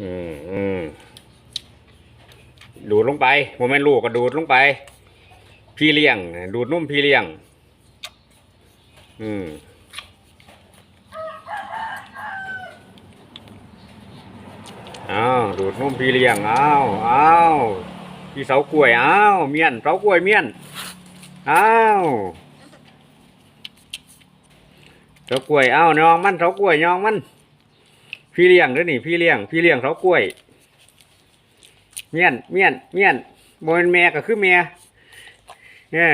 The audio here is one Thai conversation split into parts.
อืมอืมดูดลงไปโมเมนลูกก็ดูดลงไป พี่เลี้ยง ดูดนุ่มพี่เลี้ยง อืมอ้าวดูดนุ่มพี่เลี้ยงอ้าวอ้าวพี่เสากล้วยอ้าวเมียนเสากล้วยเมียนอ้าวเสากล้วยอ้าวยองมันเสากล้วยยองมัน พี่เลี้ยงด้วยนี่ พี่เลี้ยง พี่เลี้ยงเสากล้วย เมียนเมียนเมียนบนแม่ก็คือแม่เนี่ย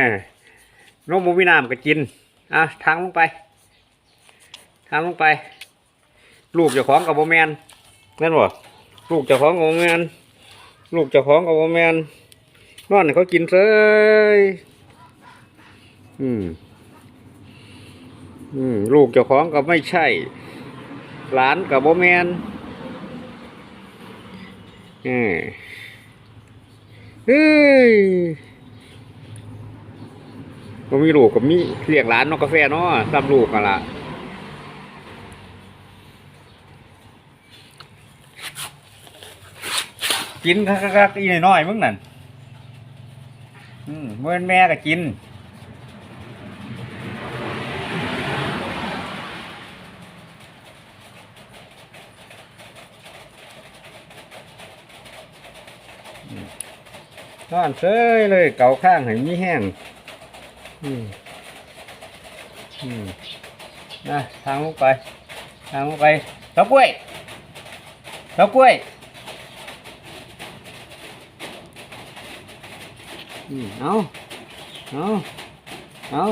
นมบ่มีน้ำก็กินอะทางลงไปทางลงไป ลูกเจ้าของกับโบแมนนั่นบ่ลูกเจ้าของกับโบแมนลูกเจ้าของกับโบแมนนอนเขากินเลยอืมอืมลูกเจ้าของก็ไม่ใช่ หลานกับโบแมนอืมเฮ้ยก็มีลูกกับมีเลี้ยงหลานนอกกาแฟเนาะซ้ำลูกกันละกินคักๆอีน้อยมึงนั่นอืมเมื่อแม่ก็กิน นอนเซยเลยเกาข้างให้มีแห้งอืมอืมนะทางลงไป ทางลงไปเสากล้วยเสากล้วยอืมเอาเอาเอา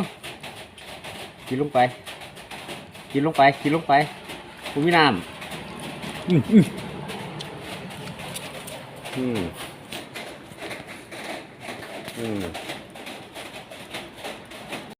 กินลงไป กินลงไป กินลงไปกูมีน้ำอืมอืมอืม อืม